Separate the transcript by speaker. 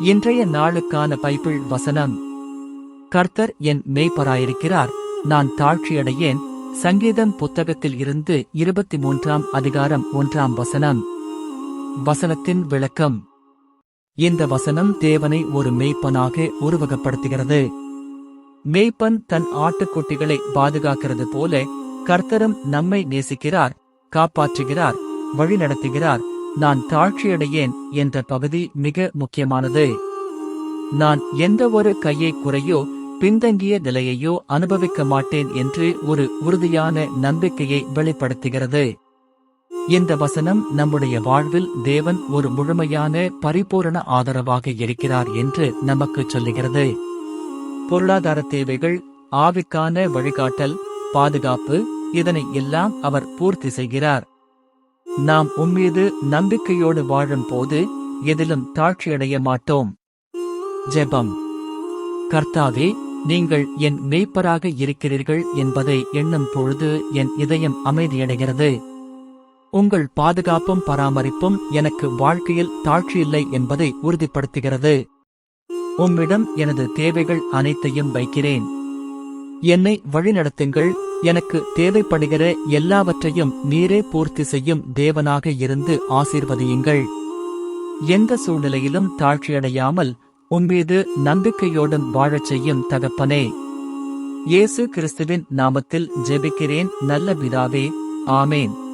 Speaker 1: இன்றைய நாளுக்கான பைபிள் வசனம். கர்த்தர் என் மேய்ப்பராயிருக்கிறார் நான் தாழ்ச்சியடையேன். சங்கீதம் புத்தகத்தில் இருந்து இருபத்தி மூன்றாம் அதிகாரம் ஒன்றாம் வசனம். வசனத்தின் விளக்கம். இந்த வசனம் தேவனை ஒரு மேய்ப்பனாக உருவகப்படுத்துகிறது. மேய்ப்பன் தன் ஆட்டுக்குட்டிகளை பாதுகாக்கிறது போல கர்த்தரும் நம்மை நேசிக்கிறார் காப்பாற்றுகிறார் வழிநடத்துகிறார் நான் தாழ்ச்சியடையேன் என்ற பகுதி மிக முக்கியமானது. நான் எந்த ஒரு கையை குறையோ பின்தங்கிய நிலையையோ அனுபவிக்க மாட்டேன் என்று ஒரு உறுதியான நம்பிக்கையை வெளிப்படுத்துகிறது. இந்த வசனம் நம்முடைய வாழ்வில் தேவன் ஒரு முழுமையான பரிபூரண ஆதரவாக இருக்கிறார் என்று நமக்கு சொல்லுகிறது. பொருளாதார தேவைகள் ஆவிக்கான வழிகாட்டல் பாதுகாப்பு இதனை எல்லாம் அவர் பூர்த்தி செய்கிறார். நாம் உம்மீது நம்பிக்கையோடு வாழும் போது எதிலும் தாழ்ச்சியடைய மாட்டோம். ஜெபம். கர்த்தாவே நீங்கள் என் மெய்ப்பராக இருக்கிறீர்கள் என்பதை எண்ணும் பொழுது என் இதயம் அமைதியடைகிறது. உங்கள் பாதுகாப்பும் பராமரிப்பும் எனக்கு வாழ்க்கையில் தாழ்ச்சியில்லை என்பதை உறுதிப்படுத்துகிறது. உம்மிடம் எனது தேவைகள் அனைத்தையும் வைக்கிறேன். என்னை வழிநடத்துங்கள் எனக்கு தேவைப்படுகிற எல்லாவற்றையும் நீரே பூர்த்தி செய்யும் தேவனாக இருந்து ஆசீர்வதியுங்கள். எந்த சூழ்நிலையிலும் தாழ்ச்சியடையாமல் உம்மீது நம்பிக்கையோடும் வாழச் செய்யும் தகப்பனே. இயேசு கிறிஸ்துவின் நாமத்தில் ஜெபிக்கிறேன். நல்ல பிதாவே. ஆமேன்.